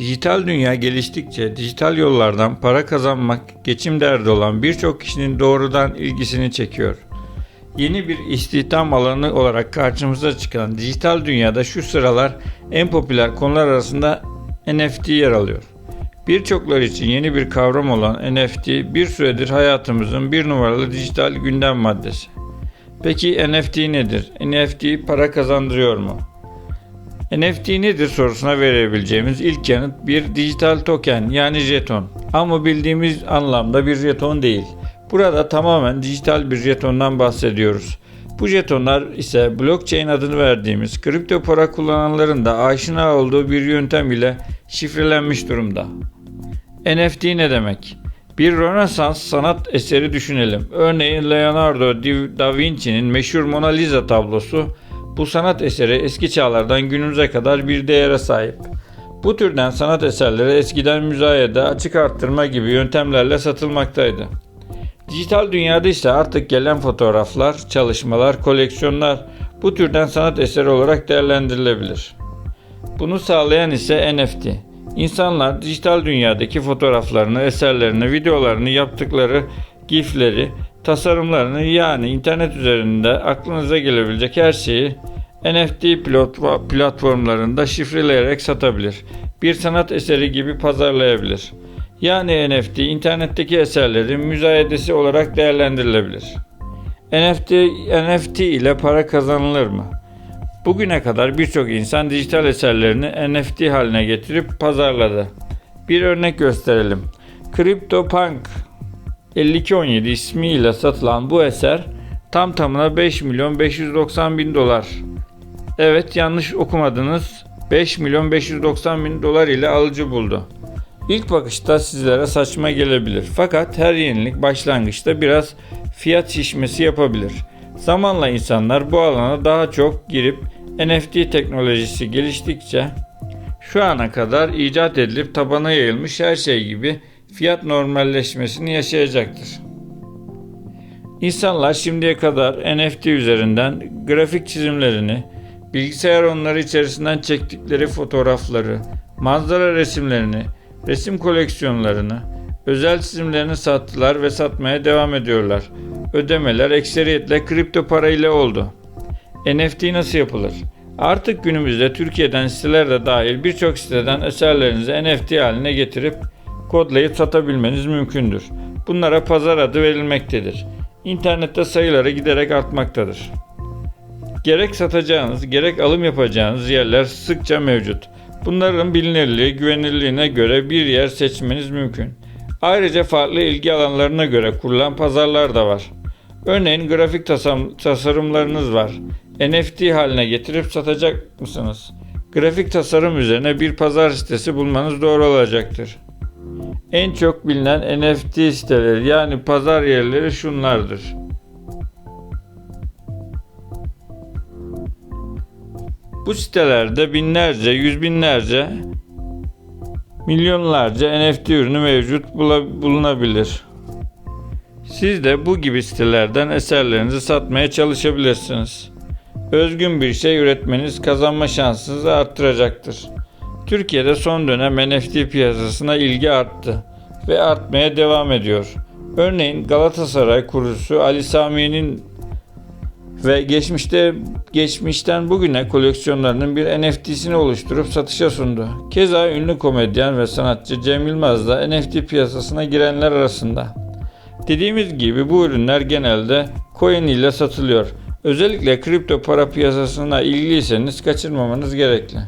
Dijital dünya geliştikçe dijital yollardan para kazanmak geçim derdi olan birçok kişinin doğrudan ilgisini çekiyor. Yeni bir istihdam alanı olarak karşımıza çıkan dijital dünyada şu sıralar en popüler konular arasında NFT yer alıyor. Birçokları için yeni bir kavram olan NFT bir süredir hayatımızın bir numaralı dijital gündem maddesi. Peki NFT nedir? NFT para kazandırıyor mu? NFT nedir sorusuna verebileceğimiz ilk yanıt bir dijital token yani jeton. Ama bildiğimiz anlamda bir jeton değil. Burada tamamen dijital bir jetondan bahsediyoruz. Bu jetonlar ise blockchain adını verdiğimiz kripto para kullananların da aşina olduğu bir yöntem ile şifrelenmiş durumda. NFT ne demek? Bir Rönesans sanat eseri düşünelim. Örneğin Leonardo da Vinci'nin meşhur Mona Lisa tablosu bu sanat eseri eski çağlardan günümüze kadar bir değere sahip. Bu türden sanat eserleri eskiden müzayede açık arttırma gibi yöntemlerle satılmaktaydı. Dijital dünyada ise artık gelen fotoğraflar, çalışmalar, koleksiyonlar bu türden sanat eseri olarak değerlendirilebilir. Bunu sağlayan ise NFT. İnsanlar dijital dünyadaki fotoğraflarını, eserlerini, videolarını, yaptıkları gifleri, tasarımlarını yani internet üzerinde aklınıza gelebilecek her şeyi NFT platformlarında şifreleyerek satabilir. Bir sanat eseri gibi pazarlayabilir. Yani NFT internetteki eserlerin müzayedesi olarak değerlendirilebilir. NFT, NFT ile para kazanılır mı? Bugüne kadar birçok insan dijital eserlerini NFT haline getirip pazarladı. Bir örnek gösterelim. CryptoPunk 5217 ismiyle satılan bu eser tam tamına 5 milyon 590 bin dolar. Evet yanlış okumadınız. 5 milyon 590 bin dolar ile alıcı buldu. İlk bakışta sizlere saçma gelebilir. Fakat her yenilik başlangıçta biraz fiyat şişmesi yapabilir. Zamanla insanlar bu alana daha çok girip NFT teknolojisi geliştikçe şu ana kadar icat edilip tabana yayılmış her şey gibi fiyat normalleşmesini yaşayacaktır. İnsanlar şimdiye kadar NFT üzerinden grafik çizimlerini, bilgisayar onları içerisinden çektikleri fotoğrafları, manzara resimlerini, resim koleksiyonlarını, özel çizimlerini sattılar ve satmaya devam ediyorlar. Ödemeler ekseriyetle kripto para ile oldu. NFT nasıl yapılır? Artık günümüzde Türkiye'den siteler de dahil birçok siteden eserlerinizi NFT haline getirip kodlayıp satabilmeniz mümkündür. Bunlara pazar adı verilmektedir. İnternette sayıları giderek artmaktadır. Gerek satacağınız, gerek alım yapacağınız yerler sıkça mevcut. Bunların bilinirliği, güvenilirliğine göre bir yer seçmeniz mümkün. Ayrıca farklı ilgi alanlarına göre kurulan pazarlar da var. Örneğin grafik tasarım, tasarımlarınız var. NFT haline getirip satacak mısınız? Grafik tasarım üzerine bir pazar sitesi bulmanız doğru olacaktır. En çok bilinen NFT siteleri yani pazar yerleri şunlardır. Bu sitelerde binlerce, yüz binlerce, milyonlarca NFT ürünü mevcut bulunabilir. Siz de bu gibi sitelerden eserlerinizi satmaya çalışabilirsiniz. Özgün bir şey üretmeniz kazanma şansınızı arttıracaktır. Türkiye'de son dönem NFT piyasasına ilgi arttı ve artmaya devam ediyor. Örneğin Galatasaray kurucusu Ali Sami'nin ve geçmişte geçmişten bugüne koleksiyonlarının bir NFT'sini oluşturup satışa sundu. Keza ünlü komedyen ve sanatçı Cem Yılmaz da NFT piyasasına girenler arasında. Dediğimiz gibi bu ürünler genelde coin ile satılıyor. Özellikle kripto para piyasasına ilgiliyseniz kaçırmamanız gerekli.